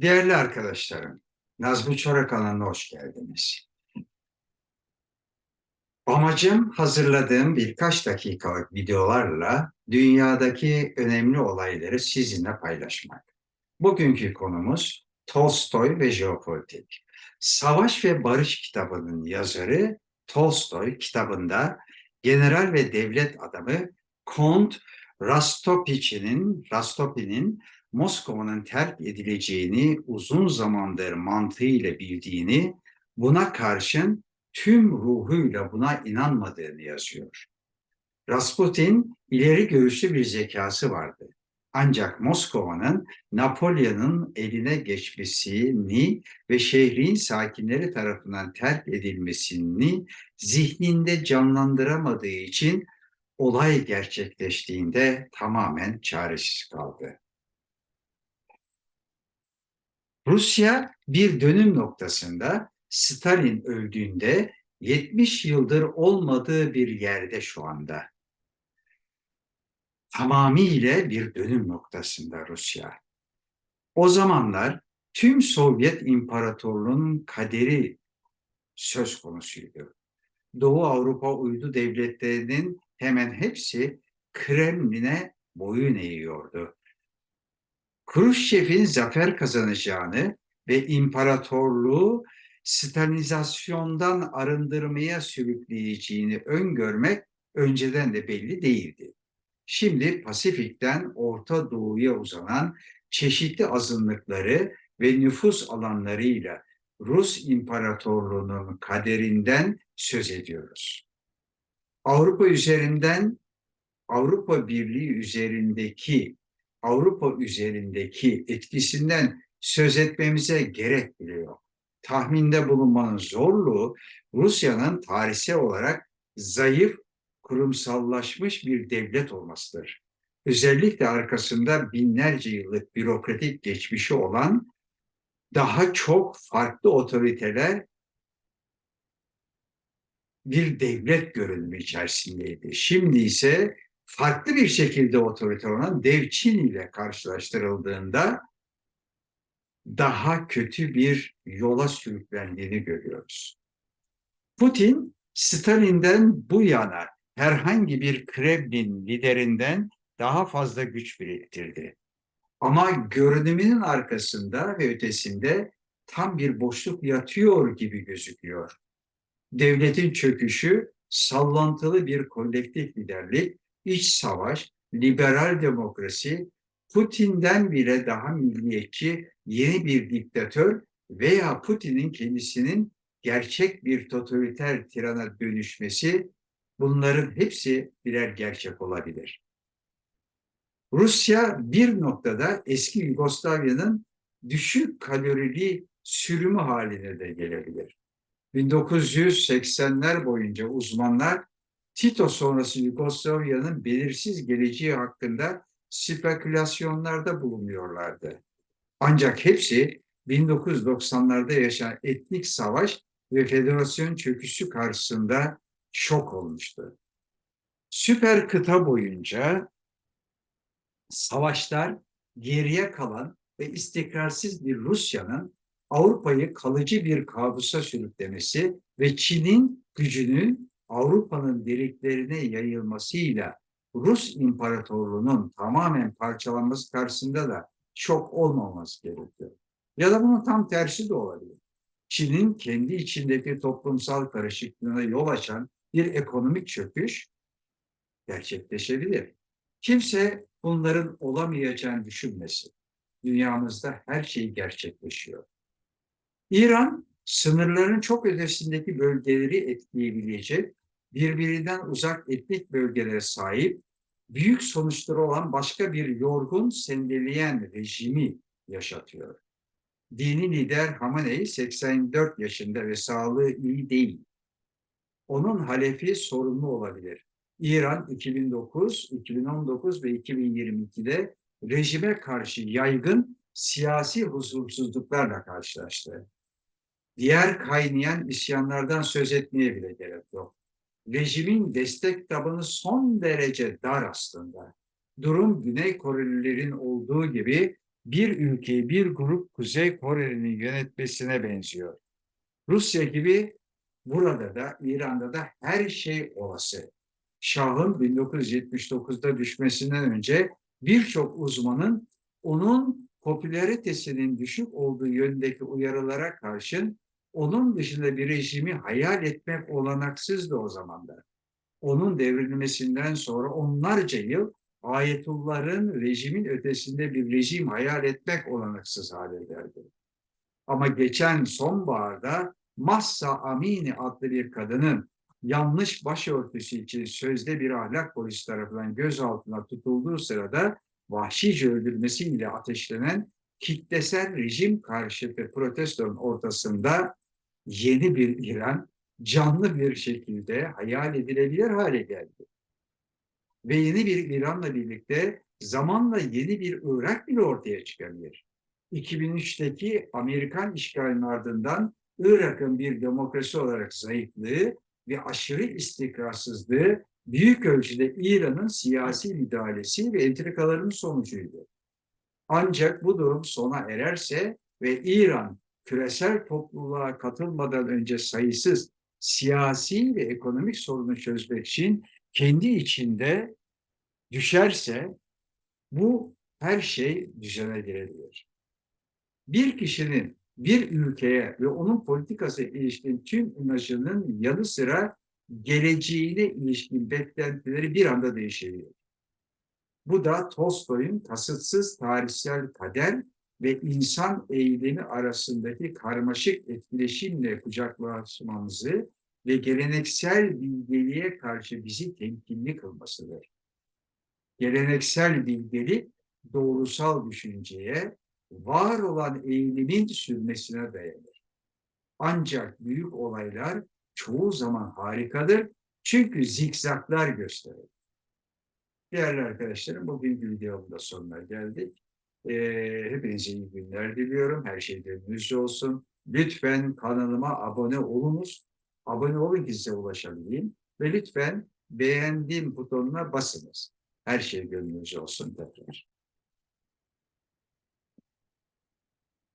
Değerli arkadaşlarım, Nazmi Çorak kanalına hoş geldiniz. Amacım hazırladığım birkaç dakikalık videolarla dünyadaki önemli olayları sizinle paylaşmak. Bugünkü konumuz Tolstoy ve jeopolitik. Savaş ve Barış kitabının yazarı Tolstoy kitabında general ve devlet adamı Kont Rastopiçi'nin Rastopi'nin Moskova'nın terk edileceğini uzun zamandır mantığıyla bildiğini, buna karşın tüm ruhuyla buna inanmadığını yazıyor. Rasputin ileri görüşlü bir zekası vardı. Ancak Moskova'nın Napolyon'un eline geçmesini ve şehrin sakinleri tarafından terk edilmesini zihninde canlandıramadığı için olay gerçekleştiğinde tamamen çaresiz kaldı. Rusya bir dönüm noktasında Stalin öldüğünde 70 yıldır olmadığı bir yerde şu anda. Tamamıyla bir dönüm noktasında Rusya. O zamanlar tüm Sovyet İmparatorluğu'nun kaderi söz konusuydu. Doğu Avrupa uydu devletlerinin hemen hepsi Kremlin'e boyun eğiyordu. Khrushchev'in zafer kazanacağını ve imparatorluğu Stalinizasyondan arındırmaya sürükleyeceğini öngörmek önceden de belli değildi. Şimdi Pasifik'ten Orta Doğu'ya uzanan çeşitli azınlıkları ve nüfus alanlarıyla Rus İmparatorluğu'nun kaderinden söz ediyoruz. Avrupa üzerinden Avrupa Birliği üzerindeki Avrupa üzerindeki etkisinden söz etmemize gerek bile yok. Tahminde bulunmanın zorluğu Rusya'nın tarihsel olarak zayıf, kurumsallaşmış bir devlet olmasıdır. Özellikle arkasında binlerce yıllık bürokratik geçmişi olan daha çok farklı otoriteler bir devlet görünümü içerisindeydi. Şimdi ise farklı bir şekilde otorite olan dev Çin ile karşılaştırıldığında daha kötü bir yola sürüklendiğini görüyoruz. Putin Stalin'den bu yana herhangi bir Kremlin liderinden daha fazla güç biriktirdi. Ama görünümünün arkasında ve ötesinde tam bir boşluk yatıyor gibi gözüküyor. Devletin çöküşü sallantılı bir kolektif liderlik iç savaş, liberal demokrasi, Putin'den bile daha milliyetçi yeni bir diktatör veya Putin'in kendisinin gerçek bir totaliter tirana dönüşmesi bunların hepsi birer gerçek olabilir. Rusya bir noktada eski Yugoslavya'nın düşük kalorili sürümü haline de gelebilir. 1980'ler boyunca uzmanlar Tito sonrası Yugoslavya'nın belirsiz geleceği hakkında spekülasyonlarda bulunuyorlardı. Ancak hepsi 1990'larda yaşanan etnik savaş ve federasyon çöküşü karşısında şok olmuştu. Süper kıta boyunca savaşlar geriye kalan ve istikrarsız bir Rusya'nın Avrupa'yı kalıcı bir kabusa sürüklemesi ve Çin'in gücünün Avrupa'nın deliklerine yayılmasıyla Rus İmparatorluğu'nun tamamen parçalanması karşısında da şok olmaması gerekiyor. Ya da bunun tam tersi de olabilir. Çin'in kendi içindeki toplumsal karışıklığına yol açan bir ekonomik çöküş gerçekleşebilir. Kimse bunların olamayacağını düşünmesin. Dünyamızda her şey gerçekleşiyor. İran sınırların çok ötesindeki bölgeleri etkileyebilecek birbirinden uzak etnik bölgelere sahip büyük sonuçları olan başka bir yorgun sendeleyen rejimi yaşatıyor. Dini lider Hamaney 84 yaşında ve sağlığı iyi değil. Onun halefi sorumlu olabilir. İran 2009, 2019 ve 2022'de rejime karşı yaygın siyasi huzursuzluklarla karşılaştı. Diğer kaynayan isyanlardan söz etmeye bile gerek yok. Rejimin destek tabanı son derece dar aslında. Durum Güney Korelilerin olduğu gibi bir ülkeyi bir grup Kuzey Kore'nin yönetmesine benziyor. Rusya gibi burada da İran'da da her şey olası. Şah'ın 1979'da düşmesinden önce birçok uzmanın onun popülaritesinin düşük olduğu yönündeki uyarılara karşın onun dışında bir rejimi hayal etmek olanaksızdı o zamanlar. Onun devrilmesinden sonra onlarca yıl ayetullahın rejimin ötesinde bir rejim hayal etmek olanaksız hale geldi. Ama geçen sonbaharda Mahsa Amini adlı bir kadının yanlış başörtüsü için sözde bir ahlak polisi tarafından gözaltına tutulduğu sırada vahşice öldürmesiyle ateşlenen kitlesel rejim karşıtı protestonun ortasında yeni bir İran canlı bir şekilde hayal edilebilir hale geldi. Ve yeni bir İran'la birlikte zamanla yeni bir Irak bile ortaya çıkabilir. 2003'teki Amerikan işgalinin ardından Irak'ın bir demokrasi olarak zayıflığı ve aşırı istikrarsızlığı büyük ölçüde İran'ın siyasi müdahalesi ve entrikalarının sonucuydu. Ancak bu durum sona ererse ve İran küresel topluluğa katılmadan önce sayısız siyasi ve ekonomik sorunu çözmek için kendi içinde düşerse bu her şey düzene girebilir. Bir kişinin bir ülkeye ve onun politikası ilişkin tüm imajının yanı sıra geleceğine ilişkin beklentileri bir anda değişebilir. Bu da Tolstoy'un kasıtsız tarihsel kader ve insan eğilimi arasındaki karmaşık etkileşimle kucaklaşmamızı ve geleneksel bilgeliğe karşı bizi temkinli kılmasıdır. Geleneksel bilgelik doğrusal düşünceye, var olan eğilimin sürmesine dayanır. Ancak büyük olaylar çoğu zaman harikadır çünkü zikzaklar gösterir. Değerli arkadaşlarım bugünkü videomun da sonuna geldik. Ee, hepinize iyi günler diliyorum. Her şey gönlünüzce olsun. Lütfen kanalıma abone olunuz. Abone olun ki size ulaşabileyim. Ve lütfen beğendiğim butonuna basınız. Her şey gönlünüzce olsun tekrar.